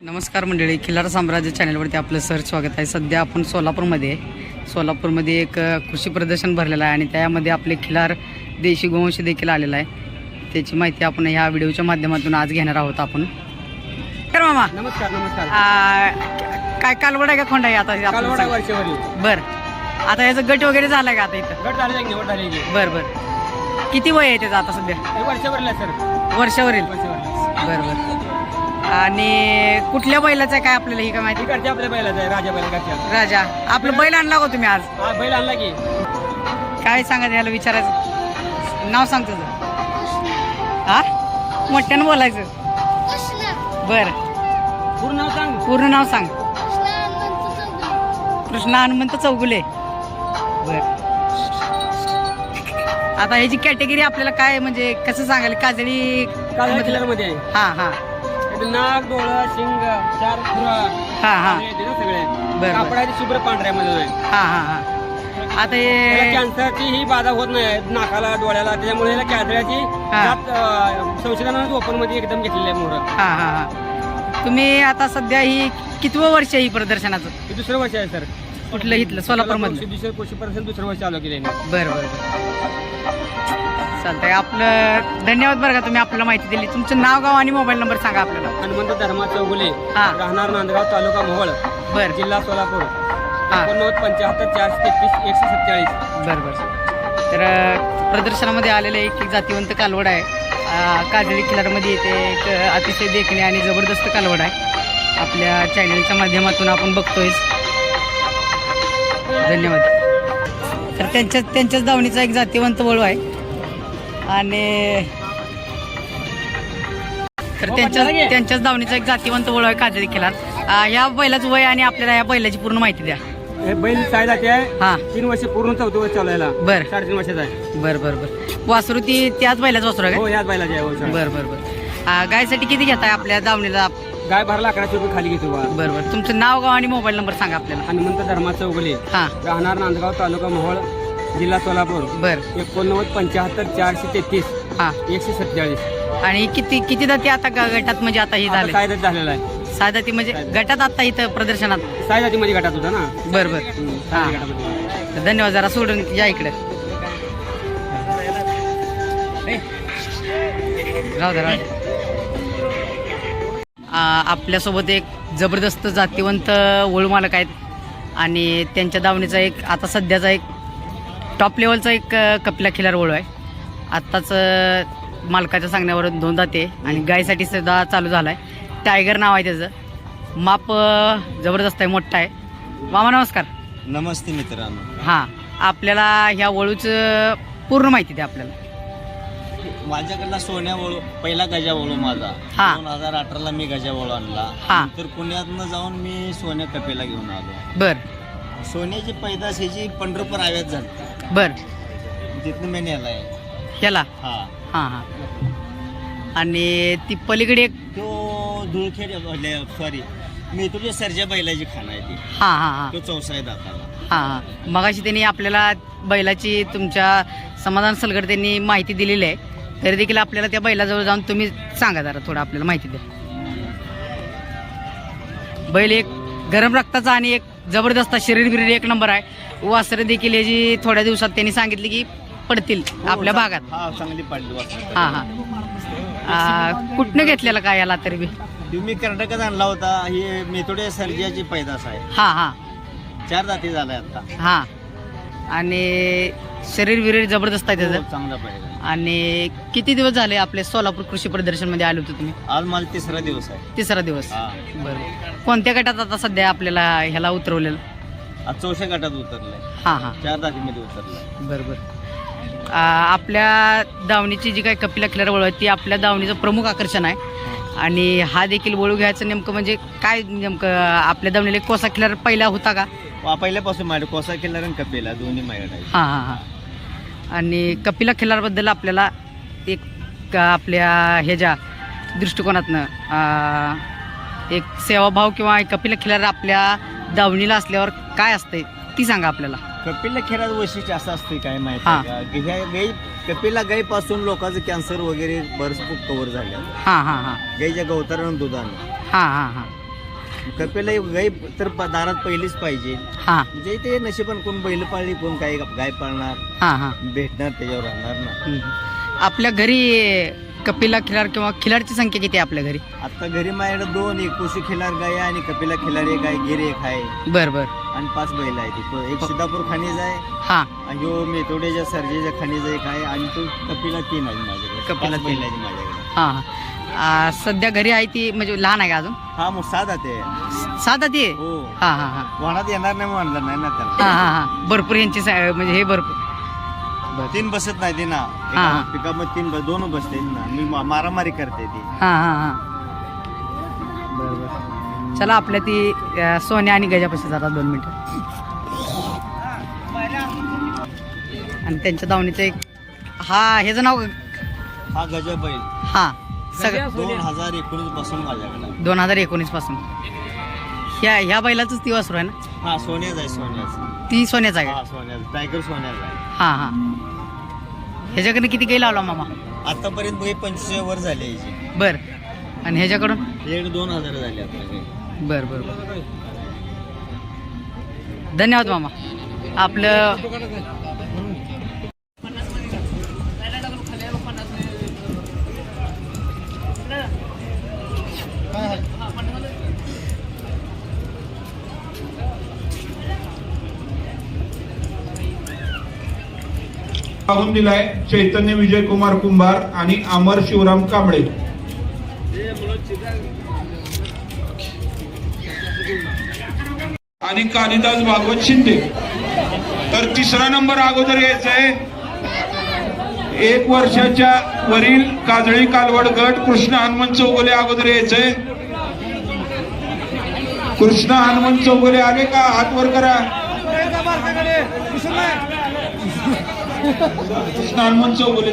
नमस्कार मंडळी खिलार साम्राज्य चॅनलवरती आपलं सर स्वागत आहे. सध्या आपण सोलापूरमध्ये सोलापूरमध्ये एक कृषी प्रदर्शन भरलेलं आहे आणि त्यामध्ये आपले खिलार देशी गोवंश देखील आलेला आहे. त्याची माहिती आपण ह्या व्हिडिओच्या माध्यमातून आज घेणार आहोत आपण. तर मामा नमस्कार नमस्कार. काय कालवड आहे का खोंड आहे आता? बर. आता याचं गट वगैरे झालाय का आता इथं? झाले झाली बर बर. किती वय आहे त्याचं आता सध्या? वर्षभरला सर. वर्षावरील बर बर. आणि कुठल्या बैलाचं आहे काय आपल्याला ही काय माहिती? इकडच्या आपल्या बैलाचा आहे राजा बैलाच्या राजा. आपलं बैल आणला का तुम्ही आज? हा बैल आणला की. काय सांगायचं याला विचारायचं? नाव सांग तुझं. हा? मोठ्यानं बोलायचं. बर. पूर्ण नाव सांग. पूर्ण नाव सांग. कृष्णा हनुमंत चौगुले. बर. आता ह्याची कॅटेगरी आपल्याला काय म्हणजे कसं सांगाल काजळी मध्ये आहे. हा हा. नाक डोळं शिंग चार खुरं. हा हा. हे येते ना सगळे. बरं. कापडाची शुभ्र पांढऱ्यामध्ये आहे. हा हा हा. आता हे कॅन्सरची ही बाधा होत नाही. नाकाला डोळ्याला त्याच्यामुळे याला कॅन्सरची हा. जात अं, संशोधनानं ओपनमध्ये एकदम घेतलेली आहे मोहर हा हा हा. तुम्ही आता सध्या ही कितवं वर्ष आहे ही प्रदर्शनाचं? हे दुसरं वर्ष आहे सर. कुठलं इथलं सोलापूर मधलं दुसरं कृषीपर्यंत दुसरं वर्ष चालू केले बरं बरं बरं. चालतंय. आपलं धन्यवाद बरं का तुम्ही आपल्याला माहिती दिली. तुमचं नाव गाव आणि मोबाईल नंबर सांगा आपल्याला. हनुमंत धर्मा चौगुले हा. राहणार नांदगाव तालुका मोहोळ बरं. जिल्हा सोलापूर. हा. एकोणनव्वद पंच्याहत्तर चारशे तेहतीस एकशे सत्तेचाळीस. बरं बरं. तर अं, प्रदर्शनामध्ये आलेलं एक एक जातीवंत कालवड आहे. अं, काजळी किल्लारमध्ये येते. एक अं, अतिशय देखणे आणि जबरदस्त कालवड आहे. आपल्या चॅनलच्या माध्यमातून आपण बघतोय धन्यवाद. तर त्यांच्याच त्यांच्याच दावणीचा एक जातीवंत वळू आहे. आणि तर त्यांच्याच त्यांच्याच दावणीचा एक जातीवंत काजळी किल्लार अं, ह्या बैलाचं वय आणि आपल्याला या बैलाची पूर्ण माहिती द्या. हे बैल सायदाचे आहे. हा. तीन वर्ष पूर्ण चौथं वर्ष चालू यायला बर. साडेतीन वर्षाचा आहे. बर बर बर. वासरू ती त्याच बैलाच वासरू आहे हो याच बैलाचे आहे हो. बर बर बर. गायसाठी किती घेताय आपल्या दावणीला? गाय भरला अकराशे रुपये खाली घेतो बा. बर बर. तुमचं नाव गाव आणि मोबाईल नंबर सांगा आपल्याला. हनुमंत धर्मा चौगुले. हा. राहणार नांदगाव तालुका मोहोळ. जिल्हा सोलापूर. बर. एकोणनव्वद पंच्याहत्तर चारशे तेहतीस. हा. एकशे सत्तेचाळीस. आणि किती किती जाती आता ग- गटात म्हणजे आता हे झाले सायदात झालेला आहे सहा जाती म्हणजे गटात आता इथं प्रदर्शनात? सायदातीमध्ये गटात होता ना? बर बर. हम्म, हा. सायदाती गटामध्ये. तर धन्यवाद जरा सोडून या इकडे. राहू दे राहू दे. आ, आपल्यासोबत एक जबरदस्त जातीवंत वळू मालक आहेत. आणि त्यांच्या दावणीचा एक आता सध्याचा एक टॉप लेवलचा एक कपिला खिलार वळू आहे. आत्ताच मालकाच्या सांगण्यावरून दोन दाते आणि गायसाठी सुद्धा चालू झाला आहे टायगर नाव आहे त्याचं. माप जबरदस्त आहे मोठं आहे. मामा नमस्कार. नमस्ते मित्रांनो. हां आपल्याला ह्या वळूचं पूर्ण माहिती द्या आपल्याला. माझ्याकडला सोन्या वळू पहिला गजा वळू माझा. हा. दोन हजार अठराला मी गजा वळू आणला. हा. तर पुण्यातनं जाऊन मी सोन्या कपेला घेऊन आलो. बर. सोन्याची पैदास ह्याची पंढरपूर आव्यात झाली. बर. तिथनं मी नेलाय ह्याला हा. हां हां. आणि ती पलीकडे एक तो धुळखेड सॉरी मी तुझ्या सरच्या बैलाची खाना आहे ती. हां हां हां. तो चौसाय दाताला. हां हां. मगाशी त्यांनी आपल्याला बैलाची तुमच्या समाधान सलगड त्यांनी माहिती दिलेली आहे. तरी देखील आपल्याला त्या बैलाजवळ जाऊन तुम्ही सांगा जरा थोडं आपल्याला माहिती द्या. बैल एक गरम रक्ताचा आणि एक जबरदस्त शरीर बिरीर एक नंबर आहे. वासरं देखील याची थोड्या दिवसात त्यांनी सांगितले की पडतील आपल्या भागात. हा चांगली पाडली वासरं. हां हां. आ, कुठनं घेतलेलं काय याला तरी बी? ती मी कर्नाटकात आणला होता. ही मेथोडे सर्जाची पैदास आहे. हां हां. चार जाती झालाय आता. हां. आणि शरीर विरीर जबरदस्त आहे त्याचं. खूप चांगला पैदा आणि किती दिवस झाले आपले सोलापूर कृषी प्रदर्शनमध्ये आले होते तुम्ही? आज मला तिसरा दिवस आहे. तिसरा दिवस. हा. बरं. कोणत्या गटात आता सध्या आपल्याला ह्याला उतरवलेलं? आज चौशा गटात उतरलाय. हां हां. चार जातीमध्ये उतरलाय. बरं बरं आ, आपल्या दावणीची जी काही कपिला खिलार वळू आहे ती आपल्या दावणीचं प्रमुख आकर्षण आहे. आणि हा देखील वळू घ्यायचं नेमकं म्हणजे काय नेमकं आपल्या दावणीला कोसा खिलार पहिला होता का? वा पहिल्यापासून माझ्या कोसा किल्ला आणि कपेला दोन्ही माझ्याकडे आहेत. हां हां हां. आणि कपिला खिलारबद्दल आपल्याला एक क- आपल्या ह्याच्या दृष्टिकोनातनं एक सेवाभाव किंवा एक कपिला खिलार आपल्या दावणीला असल्यावर काय असतंय ती सांगा आपल्याला. कपिला खेळात वैशिष्ट्य असं असते काय माहिती हा. आहे का? की ह्या गाई गाईपासून लोकांचं कॅन्सर वगैरे भरपूर कव्हर झाले हां हां हां. गाईच्या गवतारानं दुधानं. हां हां हां. कपेला एक गाय तर प- दारात पहिलीच पाहिजे. हां. म्हणजे ते नशिबान कोण बैल पाळली कोण काय गाय पाळणार हां हां. भेटणार त्याच्यावर राहणार ना. हम्म. आपल्या घरी कपिला खिलार किंवा खिलारची संख्या किती आहे आपल्या घरी? आता घरी माझ्याकडे दोन एक कोशी खिलार गाय आहे आणि कपिला खिलार एक आहे गिर एक आहे. बर बर. आणि पाच बैल आहे ते. एक सिद्धापूर खाणीज आहे हां. आणि ह्यो मेथोडेच्या सर्जेच्या खाणीज एक आहे आणि तो कपिला तीन आहे माझ्याकडे. कपिला पाच तीन. बैल आहे माझ्याकडे. हां हां. आ, सध्या घरी आहे ती म्हणजे लहान आहे का अजून? हा मग साधा ते. साधा ती आहे? हो. हां हां हां. वनात येणार नाही म्हणलं नाही ना त्याला. हां हां हां. भरपूर यांची स- म्हणजे हे भरपूर. तीन बसत नाही ती ना हा, हा. पिकामध्ये तीन बस दोन बसते. ना मी मा- मारामारी करते ती. हां हां हां. चला आपल्या ती अ, सोन्या आणि गजापाशी जातात दोन मिनटं. आणि त्यांच्या दावणीचं एक हा ह्याचं नाव हा गजा बैल हां सगळं दोन हजार एकोणीसपासून माझ्याकडे. दोन हजार एकोणीसपासून ह्या ह्या बैलाचंच ती वासरू आहे ना? हा सोन्याच आहे सोन्याच. ती सोन्याचा आहे हा सोन्याच. टायगर सोन्याच आहे. हां हां. ह्याच्याकडे किती काही लावला मामा? आतापर्यंत पंचवीस वर झाले याची बर. आणि ह्याच्याकडून? एक दोन हजार झाले आपल्याकडे बर बर बर. धन्यवाद मामा. आपलं पाहून दिलाय चैतन्य विजय कुमार कुंभार आणि अमर शिवराम कांबळे. आणि कालिदास भागवत शिंदे. तर तिसरा नंबर अगोदर यायचा आहे. एक वर्षाच्या वरील काजळी कालवड गट कृष्ण हनुमंत चौगुले अगोदर यायचंय कृष्ण हनुमंत चौगुले आले का? हात वर करा. कृष्ण हनुमंत चौगुले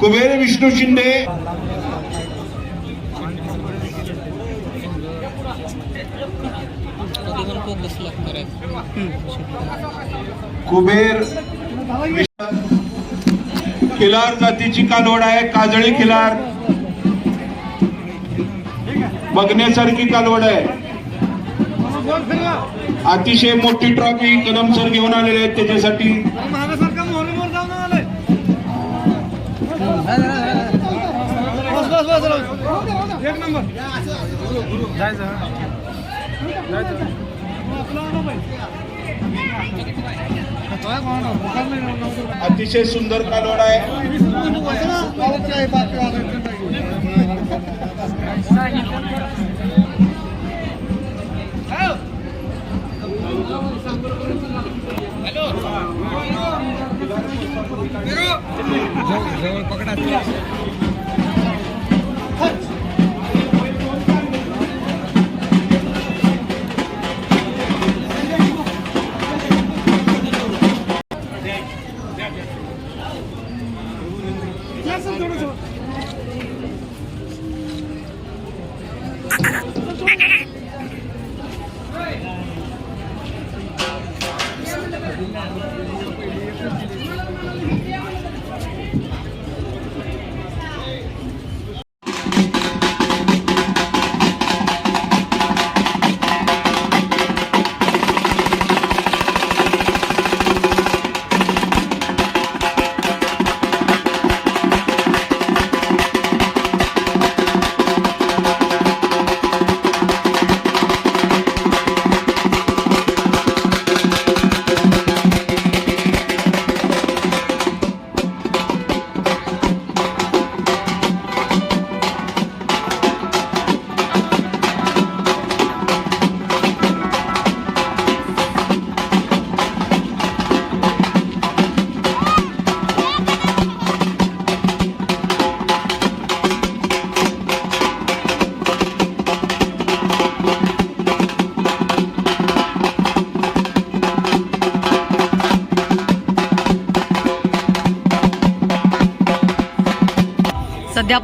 कुबेर विष्णू शिंदे. कुबेर खिलार जातीची कालवड आहे काजळी खिलार. बघण्यासारखी कालवड आहे. अतिशय मोठी ट्रॉफी कदम सर घेऊन आलेले आहेत त्याच्यासाठी. अतिशय सुंदर कालवड आहे. सध्या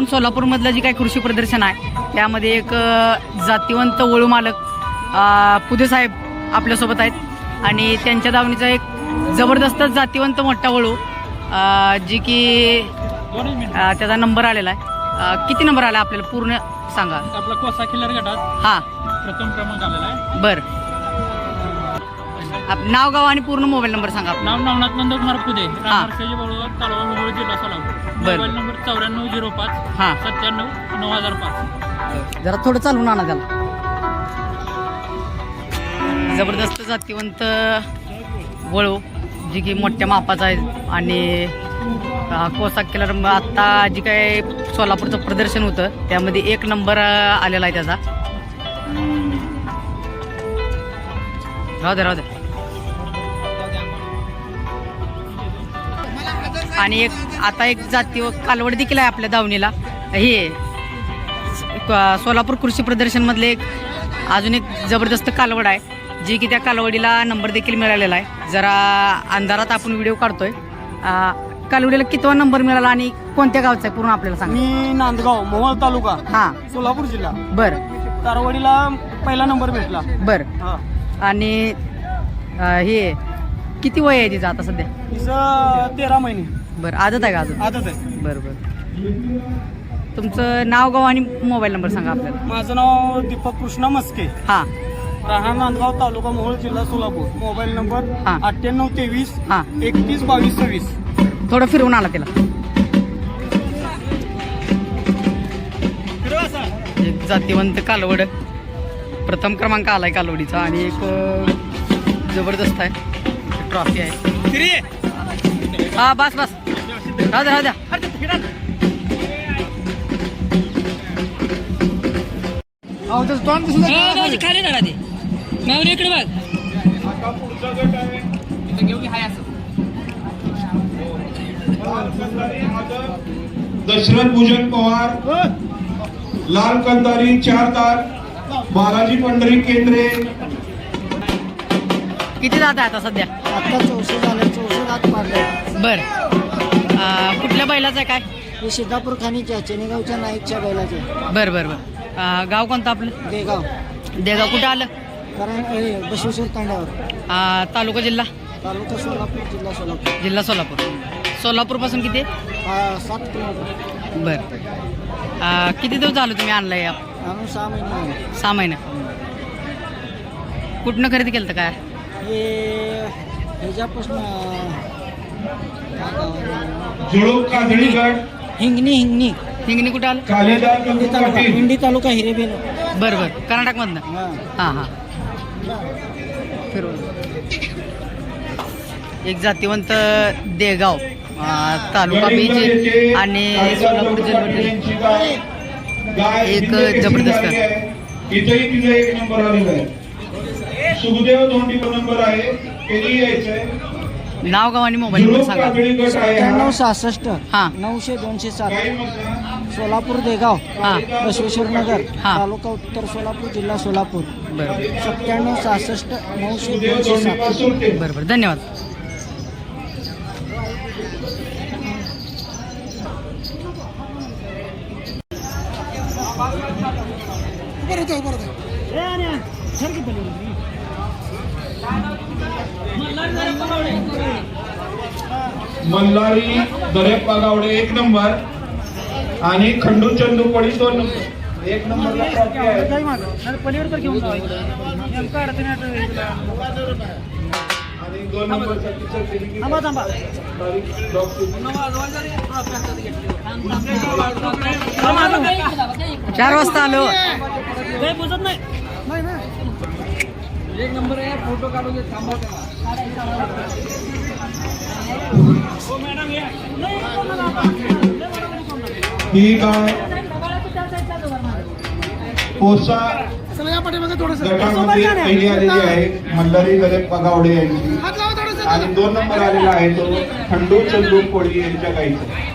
आपण सोलापूरमधलं जे काही कृषी प्रदर्शन आहे त्यामध्ये एक जातिवंत वळू मालक पुदेसाहेब आपल्यासोबत आहेत. आणि त्यांच्या दावणीचा एक जबरदस्त जातीवंत मोठा वळू अ, जी की त्याचा नंबर आलेला आहे. किती नंबर आला आपल्याला? पूर्ण सांगा. आपला कोसा खिल्लार गटात हां. प्रथम क्रमांक आलेला आहे. बर. आप- नाव गाव आणि पूर्ण मोबाईल नंबर सांगा आपला. नाव नवनाथ नंदकुमार पुदे रामरसेजी बळूर तालुका मोहोळ जिल्हा सोलापूर. बरं. मोबाईल नंबर चौऱ्याण्णव झिरो पाच हां. सत्त्याण्णव नऊ हजार पाच. जरा थोडं चालवून आणा त्याला. जबरदस्त जातीवंत वळू जी की मोठ्या मापाचा आहे आणि अं, कोसा केलर आत्ता जी काय सोलापूरचं प्रदर्शन होतं त्यामध्ये एक नंबर अं, आलेला आहे त्याचा. राहू दे राहू दे. आणि एक आता एक जाती कालवड देखील आहे आपल्या दावणीला. हे सोलापूर कृषी प्रदर्शन मधले एक अजून एक जबरदस्त कालवड आहे जी की त्या कालवडीला नंबर देखील मिळालेला आहे. जरा अंधारात आपण व्हिडिओ काढतोय. कालवडीला कितवा नंबर मिळाला आणि कोणत्या गावचा आहे? पूर्ण आपल्याला सांगा. मी नांदगाव मोहोळ तालुका हां. सोलापूर जिल्हा. बर. तारवाडीला पहिला नंबर भेटला. बर. आणि हे किती वय आहे तिचं आता सध्या? तिचं तेरा महिने. बरं आदत आहे का अजून? आताच आहे. बरं बरं. तुमचं नाव गाव आणि मोबाईल नंबर सांगा आपल्याला. माझं नाव दीपक कृष्णा मस्के. हां. राहणार नांदगाव तालुका मोहोळ जिल्हा सोलापूर. मोबाईल नंबर हा. अठ्ठ्याण्णव तेवीस हां. एकतीस बावीस सव्वीस. थोडं फिरवून आला तिला. एक जातीवंत कालवड. प्रथम क्रमांक आलाय कालवडीचा आणि एक अं, जबरदस्त आहे. ट्रॉफी आहे. हा बस बस. राहू द्या राहू द्या खाली ते इकडे बघ. दशरथ भूषण पवार लाल कंदारी चार तार बालाजी पंढरी केंद्रे. किती जात आहे आता सध्या? आता चौशे झाले चौशे दात मारले. बर. अं, कुठल्या बैलाचं आहे काय? हे सिद्धापूर खाणीच्या चेनेगावच्या नाईकच्या बैलाचे बर बर बर. अं, गाव कोणतं आपलं? देगाव. देगाव. कुठं आलं? कारण हे बसवेश्वर तांड्यावर. अं, तालुका जिल्हा? तालुका सोलापूर जिल्हा सोलापूर. जिल्हा सोलापूर. सोलापूरपासून किती? हा, सात किलोमीटर. बर. अं, किती दिवस झालं तुम्ही आणलंय? आणून सहा महिने झाले. सहा महिने. कुठनं खरेदी केलं काय? हे जुळूक काजळी हिंगणी हिंगणी. हिंगणी कुठं आलं? कालेदार तालुका पाटील. इंडी तालुका हिरेबेन. बरं बरं कर्नाटकमधनं. हा. हां हां. फिरवलं. एक जातीवंत देगाव अं, तालुका बीच आणि सोलापूर जिल्हा एक जबरदस्त. इथेही तिचा एक नंबर आलेला आहे. सुखदेव धोंडी नंबर आहे. नाव गाव आणि मोबाईल नंबर सांगा. सत्त्याण्णव हा. सहासष्ट हा. नऊशे दोनशे सात सोलापूर देगाव हां. बसवेश्वर नगर हा. तालुका उत्तर सोलापूर जिल्हा सोलापूर. बरं सत्त्याण्णव सहासष्ट नऊशे दोनशे सात. पासून ते बरं बरं धन्यवाद मल्हारी दरेप्पा गावडे एक नंबर. आणि खंडू चंदू पडी दोन नंबर. एक अडचणी आणि दोन document. चार वाजता आलो. काही बुजत नाही. एक नंबर आहे फोटो काढून थांबा हो मॅडम या. ही कोसा गटामध्ये पहिली आलेली आहे मल्हारी दरेप्पा गावडे यांची. आणि दोन नंबर आलेला आहे तो खंडू चंदू कोळी यांच्या गाईचा.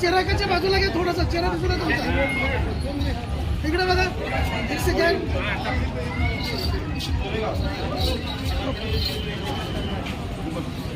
चिराकाच्या बाजूला घ्या थोडासा. चेहरा दिसू नये तुमचा. इकडे बघा. एक सेकंड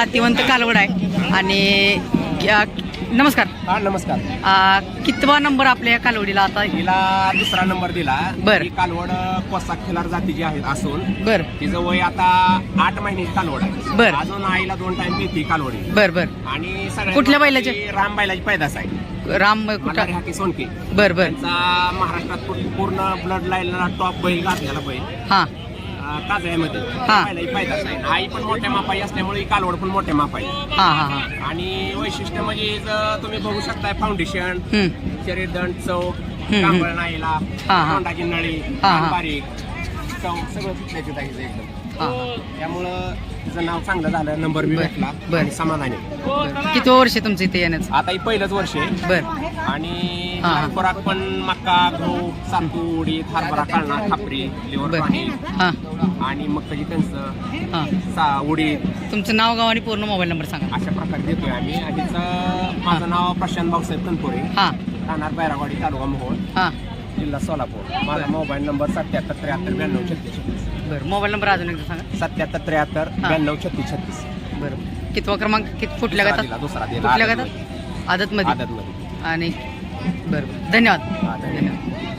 जातीवंत कालवड आहे. आणि नमस्कार. हा नमस्कार. आ, कितवा नंबर आपल्या या कालवडीला आता? हिला दुसरा नंबर दिला. बर. ही कालवड कोसा खिलार जातीची आहे असून बर. तिचं वय आता आठ महिन्याची कालवड आहे. बर. अजून आईला दोन टाइम पिती कालवडी. बर बर. आणि सगळ्यात कुठल्या महत्त्वाची बैलाचे? राम बैलाची पैदास आहे. राम मल्हारी कुठं? हाकी सोनके. बर बर. त्यांचा महाराष्ट्रात पूर्ण- ब्लड लाईनला टॉप बैल घातलेला बैल. हां. काजळ्यामध्ये हा. आहे आई पण मोठ्या मापाई असल्यामुळे ही कालवड पण मोठ्या मापाई हां हां हां आणि वैशिष्ट्य म्हणजे हिचं तुम्ही बघू शकताय फाउंडेशन हम्म. शरीर दंड चव हम्म. कांबळ नाईला हा, हा. तोंडाची नळी हा, हा. कान बारीक चव सगळं तिथल्याचे आहे एकदम हां त्यामुळं तिचं नाव चांगलं झालं नंबर बी बर, भेटला बर. आणि समाधानी बर किती वर्ष तुमचं इथे येण्याचं आता ही पहिलंच वर्ष आहे बर आणि हा, हा. खुराक पण मका गहू सातू उडीद हरभरा काळणा खापरी लिव्हर बर. पाणी हां. आणि मकाची कणसं हां. उडीद. तुमचं नाव गाव आणि पूर्ण मोबाईल नंबर सांगा. अशा प्रकारे देतोय आम्ही. आणि माझं नाव प्रशांत भाऊसाहेब तनपुरे. हां. राहणार बैरागवाडी तालुका मोहोळ. हां. जिल्हा सोलापूर. माझा मोबाईल नंबर सत्याहत्तर त्र्याहत्तर ब्याण्णव छत्तीस. छत्तीस बरं. मोबाईल नंबर अजून एकदा सांगा. सत्याहत्तर त्र्याहत्तर. ब्याण्णव छत्तीस छत्तीस. बरं. कितवा क्रमांक? किती कुठल्या दुसरा गटात? दिला, दुसरा दिला. कुठल्या आदतमध्ये. गटात? आदतमध्ये. आदतमध्ये. आणि बरं बरं धन्यवाद हा, धन्यवाद. धन्यवाद